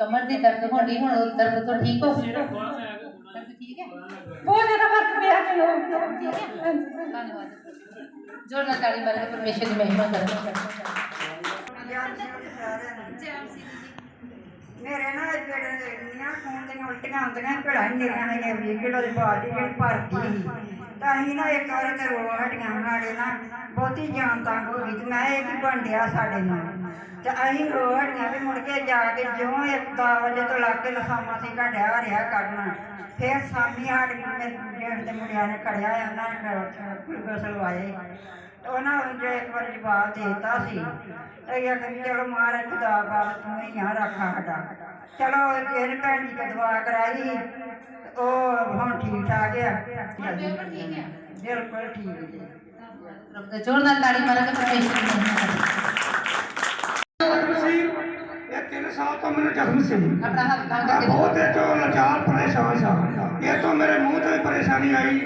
ਕਮਰ ਦੀ ਦਰਦ ਹੋਣੀ ਹੁਣ ਉਹ ਦਰਦ ਤੋਂ ਠੀਕ ਹੋ ਦਰਦ ਠੀਕ ਹੈ? ਬਹੁਤ ਜ਼ਿਆਦਾ ਫ਼ਰਕ ਪਿਆ ਮੈਨੂੰ ਠੀਕ ਹੈ? ਧੰਨਵਾਦ ਜੋਰ ਨਾਲ ਤਾੜੀ ਮਾਰੋ ਪਰਮੇਸ਼ਰ ਦੀ ਮਹਿਮਾ ਕਰੋ। ਮੇਰੇ ਨਾਲ ਜਿਹੜੇ ਇੰਨੀਆਂ ਖੂਨ ਦੀਆਂ ਉਲਟੀਆਂ ਹੁੰਦੀਆਂ ਭੜਾ ਇੰਨੀਆਂ ਨੇ ਵੀ ਕਿਲੋ ਦੀ ਬਾਲਟੀ ਜਿਹੜੀ ਭਰਦੀ ਸੀ ਤਾਂ ਅਸੀਂ ਨਾ ਇੱਕ ਵਾਰ ਤੇ ਰੋ ਹਟੀਆਂ ਨਾਲੇ ਨਾ। ਬਹੁਤੀ ਜਾਨ ਤੰਗ ਹੋ ਗਈ ਤੇ ਮੈਂ ਇਹ ਕੀ ਬਣ ਡਿਆ ਸਾਡੇ ਨਾਲ? ਤੇ ਅਸੀਂ ਰੋ ਵੀ ਮੁੜ ਕੇ ਜਾ ਕੇ ਜਿਉਂ ਇੱਕ 10 ਵਜੇ ਤੋਂ ਲੱਗ ਕੇ ਲਸਾਮਾ ਸੀ ਘੜਿਆ ਰਿਹਾ ਕਰਨਾ। ਫਿਰ ਸਾਮੀ ਸਾਡੇ ਡੇਢ ਦੇ ਮੁੰਡਿਆਂ ਨੇ ਖੜਿਆ ਉਹਨਾਂ ਨੇ ਗਲੂਕੋਸ ਲਵਾਏ ਤੇ ਉਹਨਾਂ ਨੂੰ ਜੇ ਇੱਕ ਵਾਰ ਜਵਾਬ ਦੇਤਾ ਸੀ ਤੇ ਇਹ ਕਹਿੰਦੇ ਚਲੋ ਮਹਾਰਾਜ ਖੁਦਾ ਬਾਬ ਤੂੰ ਹੀ ਆ ਰੱਖਾ ਸਾਡਾ। ਚਲੋ ਇਹਨੇ ਭੈਣ ਜੀ ਕੋਲ ਦਵਾ ਕਰਾਈ ਤੇ ਉਹ ਹੁਣ ਠੀਕ ਠਾਕ ਆ। ਬਿਲਕੁਲ ਠੀਕ ਹੈ ਬਿਲਕੁਲ ਠੀਕ ਜੀ ਰੱਬ ਦਾ ਜੋਰ ਨਾਲ ਤਾੜੀ ਮਾਰੋ ਤੇ ਪਰਮੇਸ਼ਰ ਦੀ ਮਹਿਮਾ ਕਰੋ ਸੀ ਇਹ ਤਿੰਨ ਸਾਲ ਤੋਂ ਮੈਨੂੰ ਜ਼ਖਮ ਸੀ ਆਪਣਾ ਹੱਥ ਬਾਂਹ ਮੈਂ ਕਰਕੇ ਬਹੁਤ ਇਹ ਤੋਂ ਲਾਚਾਰ ਪਰੇਸ਼ਾਨ ਸੀ ਇਹ ਤੋਂ ਮੇਰੇ ਮੂੰਹ ਤੇ ਵੀ ਪਰੇਸ਼ਾਨੀ ਆਈ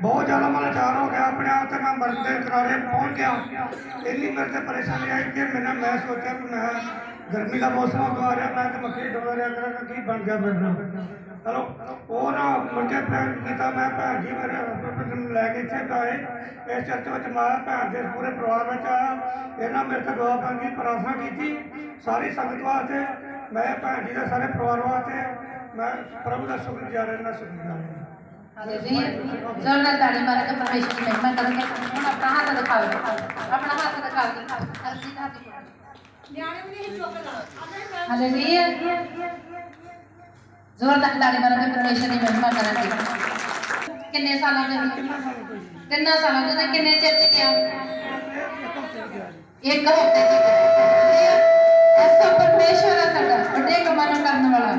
ਬਹੁਤ ਜ਼ਿਆਦਾ ਮੈਂ ਲਾਚਾਰ ਹੋ ਗਿਆ ਆਪਣੇ ਆਪ ਤੇ ਮੈਂ ਮਰਨ ਦੇ ਕਿਨਾਰੇ ਪਹੁੰਚ ਗਿਆ ਇੰਨੀ ਮੇਰੇ ਤੇ ਪਰੇਸ਼ਾਨੀ ਗਰਮੀ ਦਾ ਮੌਸਮ ਆ ਰਿਹਾ ਮੈਂ ਤੇ ਮੱਕੀ ਡੋਲ ਰਿਹਾ ਕਰਾਂਗਾ ਕੀ ਬਣ ਗਿਆ ਮੇਰੇ ਨਾਲ। ਉਹ ਨਾ ਮੁੰਡੇ ਭੈਣ ਕੀਤਾ ਮੈਂ ਭੈਣ ਜੀ ਮੇਰੇ husband ਨੂੰ ਲੈ ਕੇ ਇੱਥੇ ਆਏ ਇਸ ਚਰਚ ਵਿੱਚ ਮੈਂ ਭੈਣ ਦੇ ਪੂਰੇ ਪਰਿਵਾਰ ਵਿੱਚ ਆਇਆ ਇਹਨਾਂ ਮੇਰੇ ਤੋਂ ਦੁਆ ਮੰਗੀ, ਪ੍ਰਾਰਥਨਾ ਕੀਤੀ। ਸਾਰੀ ਸੰਗਤ ਵਾਸਤੇ, ਮੈਂ ਭੈਣ ਜੀ ਦੇ ਸਾਰੇ ਪਰਿਵਾਰ ਵਾਸਤੇ, ਮੈਂ ਪ੍ਰਭੂ ਦਾ ਸ਼ੁਕਰਗੁਜ਼ਾਰ ਹਾਂ ਸ਼ੁਕਰਗੁਜ਼ਾਰ ਹਾਂ। ਹਾਲੇਲੂਇਆ ਜੋਰ ਨਾਲ ਤਾੜੀ ਮਾਰੋ ਤੇ ਪਰਮੇਸ਼ਰ ਦੀ ਮਹਿਮਾ ਕਰੋ ਹੁਣ ਆਪਣਾ ਹੱਥ ਦਿਖਾਓ ਆਪਣਾ ਹੱਥ ਦਿਖਾਓ ਅਰਜੀ ਦਾ ਹੱਥ ਹਾਲੇਲੂਇਆ ਜ਼ੋਰ ਨਾਲ ਤਾੜੀ ਮਾਰੋ ਤੇ ਪਰਮੇਸ਼ਰ ਦੀ ਮਹਿਮਾ ਕਰੋ ਕਿੰਨੇ ਸਾਲਾਂ ਦੇ ਤਿੰਨਾਂ ਸਾਲਾਂ ਦੇ ਤੇ ਕਿੰਨੇ ਚਿਰ ਚ ਗਿਆ? ਇੱਕ ਹਫ਼ਤੇ ਚ ਗਿਆ। ਐਸਾ ਪਰਮੇਸ਼ਰ ਹੈ ਸਾਡਾ ਵੱਡੇ ਕੰਮਾਂ ਨੂੰ ਕਰਨ ਵਾਲਾ।